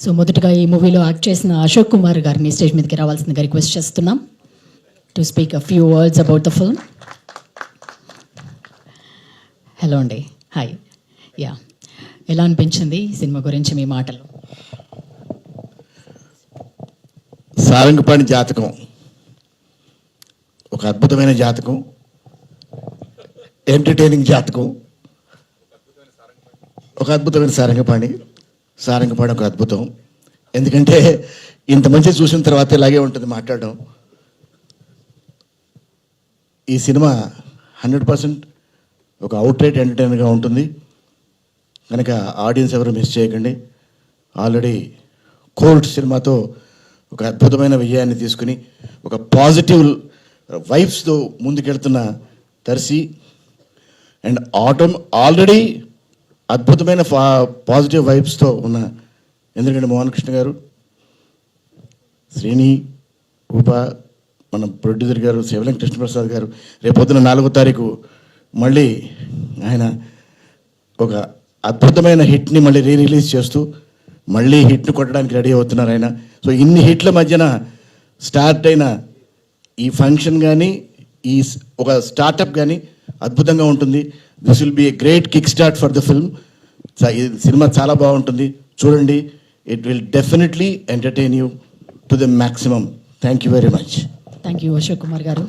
So మొదటగా ఈ మూవీలో యాక్ట్ చేసిన అశోక్ కుమార్ గారిని స్టేజ్ మీదకి రావాల్సిందిగా రిక్వెస్ట్ చేస్తున్నాం. To speak a few words about the film hello అండి. హాయ్ యా ఎలా అనిపించింది సినిమా గురించి మీ మాటలు? సారంగపాణి జాతకం. ఒక అద్భుతమైన జాతకం. ఎంటర్టైనింగ్ జాతకం. ఒక అద్భుతమైన సారంగపాణి. సారంగపాణి ఒక అద్భుతం. ఎందుకంటే ఇంత మంచి చూసిన తర్వాత ఇలాగే ఉంటుంది మాట్లాడడం. ఈ సినిమా హండ్రెడ్ పర్సెంట్ ఒక అవుట్లెట్ ఎంటర్టైనర్గా ఉంటుంది. కనుక ఆడియన్స్ ఎవరు మిస్ చేయకండి. ఆల్రెడీ కోల్డ్ సినిమాతో ఒక అద్భుతమైన విజయాన్ని తీసుకుని ఒక పాజిటివ్ వైబ్స్తో ముందుకెళ్తున్న దర్శి. అండ్ ఆటోమ్ ఆల్రెడీ అద్భుతమైన ఫా పాజిటివ్ వైబ్స్తో ఉన్న ఎందుకంటే మోహన్ కృష్ణ గారు శ్రేణి రూప మన ప్రొడ్యూసర్ గారు శివలింగ కృష్ణప్రసాద్ గారు రేపొద్దున నాలుగో తారీఖు మళ్ళీ ఆయన ఒక అద్భుతమైన హిట్ని మళ్ళీ రీ రిలీజ్ చేస్తూ మళ్ళీ హిట్ని కొట్టడానికి రెడీ అవుతున్నారు ఆయన. సో ఇన్ని హిట్ల మధ్యన స్టార్ట్ అయిన ఈ ఫంక్షన్ కానీ ఈ ఒక స్టార్టప్ కానీ అద్భుతంగా ఉంటుంది. This will be a great kick start for the film cinema చాలా బాగుంటుంది. చూడండి. It will definitely entertain you to the maximum thank you very much thank you Ashok Kumar గారు.